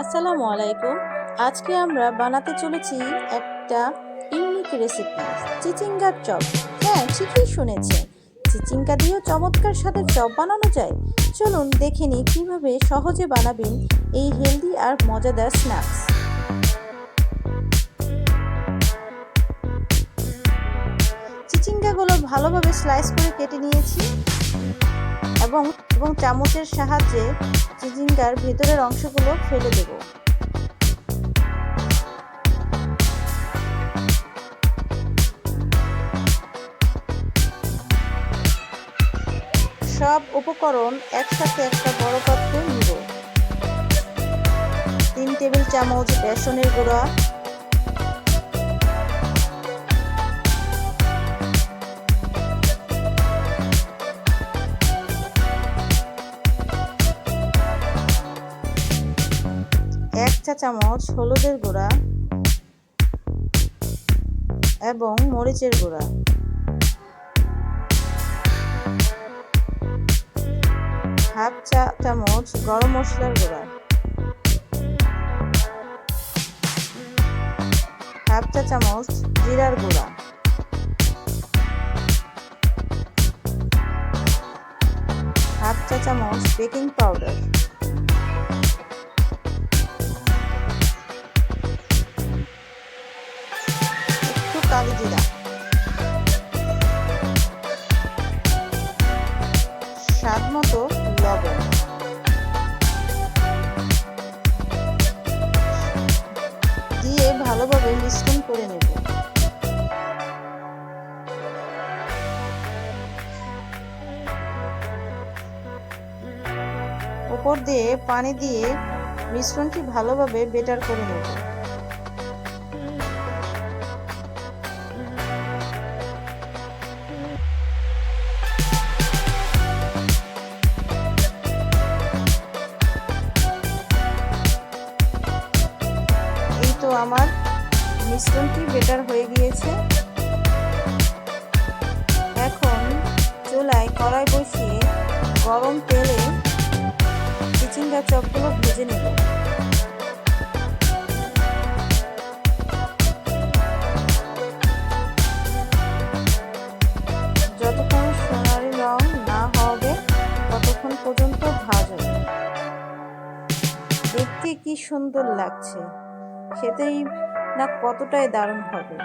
আসসালামু আলাইকুম। আজকে আমরা বানাতে চলেছি একটা ইউনিক রেসিপি, চিচিঙ্গার চপ। হ্যাঁ ঠিকই শুনেছেন। চিচিঙ্গা দিয়েও চমৎকার স্বাদের চপ বানানো যায়। চলুন দেখে নিই কীভাবে সহজে বানাবেন এই হেলদি আর মজাদার স্ন্যাক্স। চিচিঙ্গাগুলো ভালোভাবে স্লাইস করে কেটে নিয়েছি। এবং এবং চামচের সাহায্যে চিচিঙ্গার ভেতরের অংশগুলো ফেলে দেব। সব উপকরণ একসাথে একটা বড় পাত্রে নিব। তিন টেবিল চামচ বেসনের গুঁড়া চা চামচ, হলুদের গুঁড়া এবং মরিচের গুঁড়া। হাফ চা চামচ গরম মশলার গুঁড়া। হাফ চা চামচ জিরার গুঁড়া। হাফ চা চামচ বেকিং পাউডার। জিরা স্বাদ মতো লবণ। দিয়ে ভালোভাবে মিশ্রণ করে নেব। উপর দিয়ে পানি দিয়ে মিশ্রণটি ভালোভাবে বেটার করে নেব। আমার মিশ্রণটি বেটার হয়ে গিয়েছে। এখন চুলায় কড়াই বসিয়ে গরম তেলে চিচিঙ্গা চপগুলো ভেজে নেব। যতক্ষণ সোনালি রং না হবে, ততক্ষণ পর্যন্ত ভাজা দেখতে কি সুন্দর লাগছে। খেতেই না কতটাই দারুণ হবে।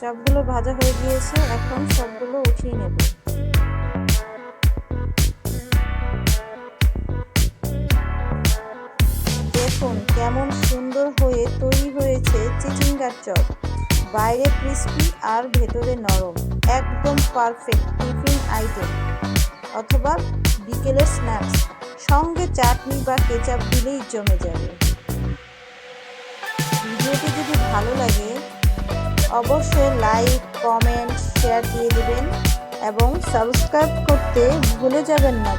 সবগুলো ভাজা হয়ে গিয়েছে, এখন সবগুলো উঠিয়ে নেব। দেখুন কেমন সুন্দর হয়ে তৈরি হয়েছে চিচিঙ্গার চপ। বাইরে ক্রিস্পি আর ভেতরে নরম, একদম পারফেক্ট টিফিন আইটেম অথবা বিকেলের স্ন্যাক্স সঙ্গে চাটনি বা কেচাপ দিলেই জমে যাবে। ভিডিওটি যদি ভালো লাগে, অবশ্যই লাইক কমেন্ট শেয়ার দিয়ে দেবেন এবং সাবস্ক্রাইব করতে ভুলে যাবেন না।